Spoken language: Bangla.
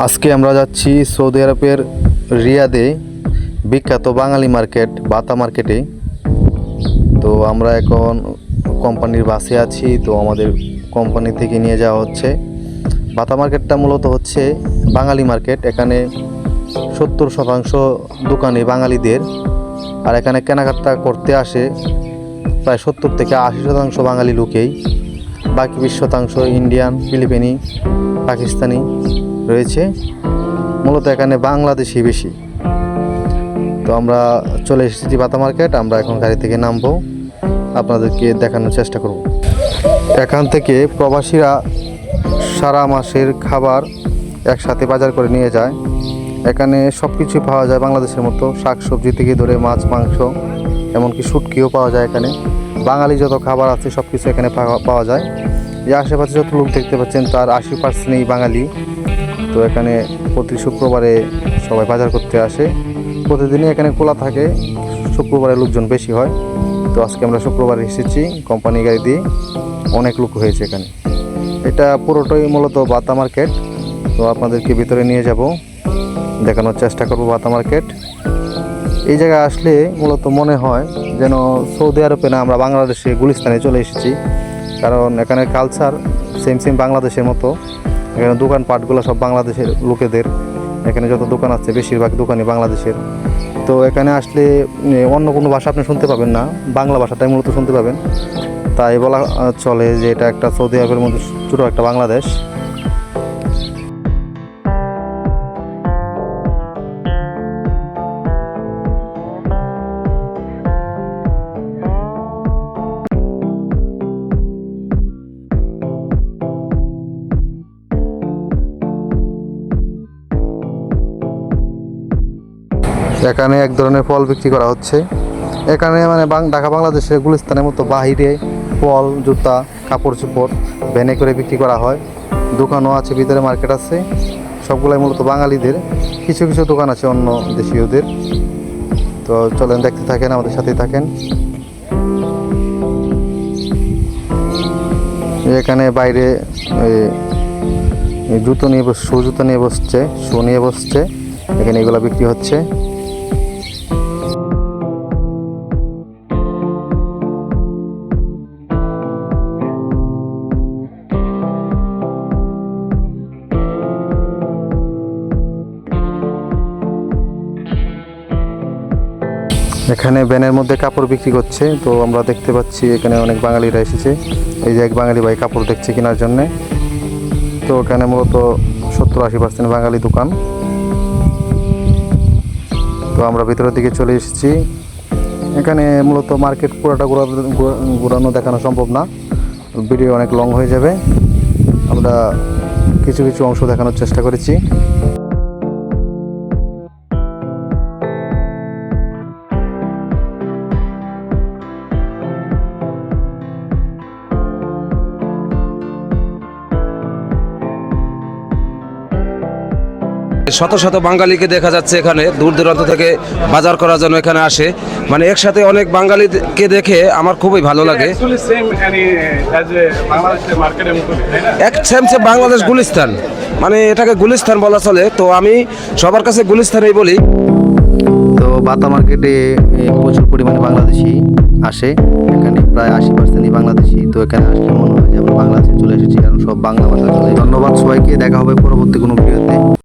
আজকে আমরা যাচ্ছি সৌদি আরবের রিয়াদে, বিখ্যাত বাঙালি মার্কেট, বাতা মার্কেটে। তো আমরা এখন কোম্পানির বাসে আছি, তো আমাদের কোম্পানি থেকে নিয়ে যাওয়া হচ্ছে। বাতা মার্কেটটা মূলত হচ্ছে বাঙালি মার্কেট, এখানে সত্তর শতাংশ দোকানে বাঙালিদের, আর এখানে কেনাকাটা করতে আসে প্রায় সত্তর থেকে আশি শতাংশ বাঙালি লোকেই। বাকি বিশ শতাংশ ইন্ডিয়ান, ফিলিপিনি, পাকিস্তানি। রয়েছে। মূলত এখানে বাংলাদেশি বেশি। তো আমরা চলে এসেছি বাতা মার্কেট, আমরা এখন গাড়ি থেকে নামবো। আপনাদেরকে দেখানোর চেষ্টা করব। এখান থেকে প্রবাসীরা সারা মাসের খাবার একসাথে বাজার করে নিয়ে যায়। এখানে সব কিছু পাওয়া যায় বাংলাদেশের মতো। শাক সবজি থেকে ধরে মাছ, মাংস, এমনকি শুটকিও পাওয়া যায় এখানে। বাঙালি যত খাবার আছে সব কিছু এখানে পাওয়া- পাওয়া যায়। যে আশেপাশে যত লোক দেখতে পাচ্ছেন, তার আশি পার্সেন্টই বাঙালি। তো এখানে প্রতি শুক্রবারে সবাই বাজার করতে আসে। প্রতিদিনই এখানে খোলা থাকে, শুক্রবারে লোকজন বেশি হয়। তো আজকে আমরা শুক্রবারে এসেছি কোম্পানি গাড়ি দিয়ে, অনেক লোক হয়েছে এখানে। এটা পুরোটাই মূলত বাতা মার্কেট। তো আপনাদেরকে ভিতরে নিয়ে যাব, দেখানোর চেষ্টা করব বাতা মার্কেট। এই জায়গায় আসলে মূলত মনে হয় যেন সৌদি আরবে না, আমরা বাংলাদেশে গুলিস্তানে চলে এসেছি। কারণ এখানে কালচার সেম সেম বাংলাদেশের মতো। এখানে দোকানপাটগুলো সব বাংলাদেশের লোকেদের। এখানে যত দোকান আছে, বেশিরভাগ দোকানই বাংলাদেশের। তো এখানে আসলে অন্য কোনো ভাষা আপনি শুনতে পাবেন না। বাংলা ভাষাটাই মূলত শুনতে পাবেন। তাই বলা চলে যে এটা একটা সৌদি আরবের মধ্যে ছোটো একটা বাংলাদেশ। এখানে এক ধরনের ফল বিক্রি করা হচ্ছে। এখানে মানে ঢাকা বাংলাদেশের গুলিস্তানের মতো বাহিরে ফল, জুতা, কাপড় চোপড়, ভ্যানে করে বিক্রি করা হয়। দোকানও আছে, ভিতরে মার্কেট আছে। সবগুলাই মূলত বাঙালিদের। কিছু কিছু দোকান আছে অন্য দেশীয়দের। তো চলেন, দেখতে থাকেন, আমাদের সাথেই থাকেন। এখানে বাইরে জুতো নিয়ে বস শু জুতো নিয়ে বসছে, শু নিয়ে বসছে। এখানে এগুলো বিক্রি হচ্ছে। এখানে ব্যানের মধ্যে কাপড় বিক্রি করছে। তো আমরা দেখতে পাচ্ছি এখানে অনেক বাঙালিরা এসেছে। এই যে এক বাঙালি ভাই কাপড় দেখছে কেনার জন্যে। তো এখানে মূলত সত্তর আশি পার্সেন্ট বাঙালি দোকান। তো আমরা ভিতরের দিকে চলে এসেছি। এখানে মূলত মার্কেট পুরোটা ঘোরানো ঘোরানো দেখানো সম্ভব না। ভিডিও অনেক লং হয়ে যাবে। আমরা কিছু কিছু অংশ দেখানোর চেষ্টা করেছি। শত শত বাঙালিকে দেখা যাচ্ছে এখানে দূর দূরান্ত থেকে বাজার করার জন্য এখানে আসে। মানে একসাথে অনেক বাঙালিকে দেখে আমার খুবই ভালো লাগে? এক সেম বাংলাদেশ গুলিস্তান। মানে এটাকে গুলিস্তান বলা চলে। তো আমি সবার কাছে গুলিস্তানেই বলি। তো বাতা মার্কেটে প্রচুর পরিমাণে বাংলাদেশি আসে। এখানে প্রায় আশি পার্সেন্টই বাংলাদেশি। তো এখানে আসলে মনে হয় যে আমরা বাংলাদেশে চলে এসেছি কারণ সব বাংলা ভাষা চলে। ধন্যবাদ সবাইকে। দেখা হবে পরবর্তী কোনো ভিডিওতে।